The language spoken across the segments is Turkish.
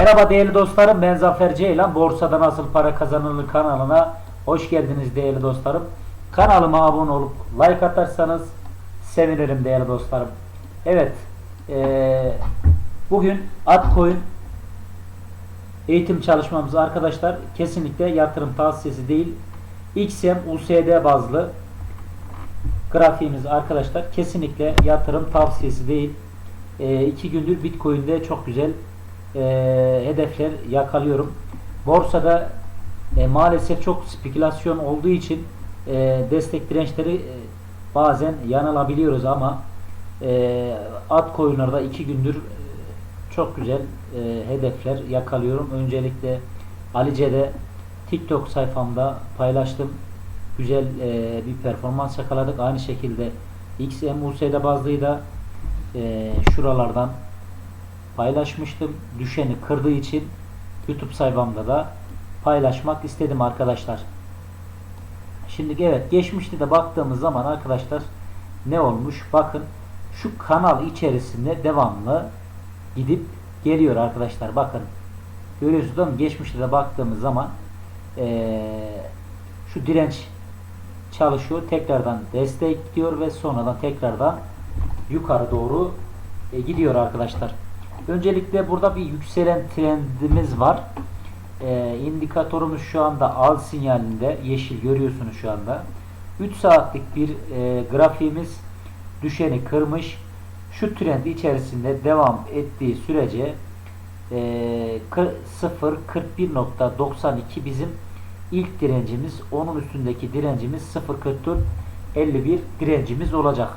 Merhaba değerli dostlarım ben Zafer Ceylan Borsada Nasıl Para Kazanılır kanalına hoş geldiniz değerli dostlarım. Kanalıma abone olup like atarsanız sevinirim değerli dostlarım. Evet eee, bugün Atcoin eğitim çalışmamız arkadaşlar kesinlikle yatırım tavsiyesi değil. XM USD bazlı grafiğimiz arkadaşlar kesinlikle yatırım tavsiyesi değil. E, iki gündür Bitcoin'de çok güzel e, hedefler yakalıyorum. Borsada e, maalesef çok spekülasyon olduğu için e, destek dirençleri e, bazen yanılabiliyoruz ama e, altcoin'larda iki gündür e, çok güzel e, hedefler yakalıyorum. Öncelikle Alice'de TikTok sayfamda paylaştım. Güzel e, bir performans yakaladık. Aynı şekilde XMUS'de bazlıyı da e, şuralardan paylaşmıştım. Düşeni kırdığı için YouTube sayfamda da paylaşmak istedim arkadaşlar. Şimdi evet geçmişte de baktığımız zaman arkadaşlar ne olmuş? Bakın şu kanal içerisinde devamlı gidip geliyor arkadaşlar. Bakın görüyorsunuz değil mi? Geçmişte de baktığımız zaman eee, şu direnç çalışıyor. Tekrardan destek gidiyor ve sonradan tekrardan yukarı doğru e, gidiyor arkadaşlar. Öncelikle burada bir yükselen trendimiz var. E, indikatörümüz şu anda al sinyalinde yeşil görüyorsunuz şu anda. 3 saatlik bir e, grafiğimiz düşeni kırmış. Şu trend içerisinde devam ettiği sürece e, 0.41.92 bizim ilk direncimiz. Onun üstündeki direncimiz 0.44.51 direncimiz olacak.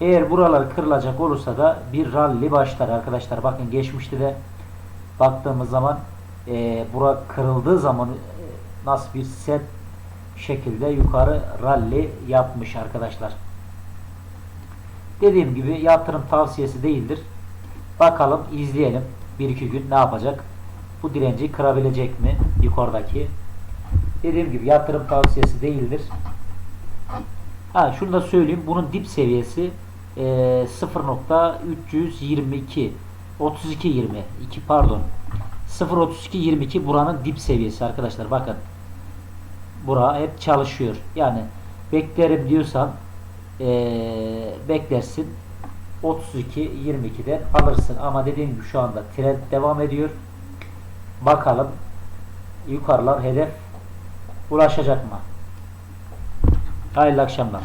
Eğer buralar kırılacak olursa da bir rally başlar arkadaşlar. Bakın geçmişte de baktığımız zaman e, bura kırıldığı zaman e, nasıl bir set şekilde yukarı rally yapmış arkadaşlar. Dediğim gibi yatırım tavsiyesi değildir. Bakalım izleyelim. Bir iki gün ne yapacak? Bu direnci kırabilecek mi? Yukarıdaki. Dediğim gibi yatırım tavsiyesi değildir. Ha şunu da söyleyeyim. Bunun dip seviyesi e, 0.322 32.20 2 pardon 0.32.22 buranın dip seviyesi arkadaşlar. Bakın. Bura hep çalışıyor. Yani beklerim diyorsan e, beklersin 32.22'den alırsın. Ama dediğim gibi şu anda trend devam ediyor. Bakalım yukarılar hedef ulaşacak mı? Hayırlı akşamlar.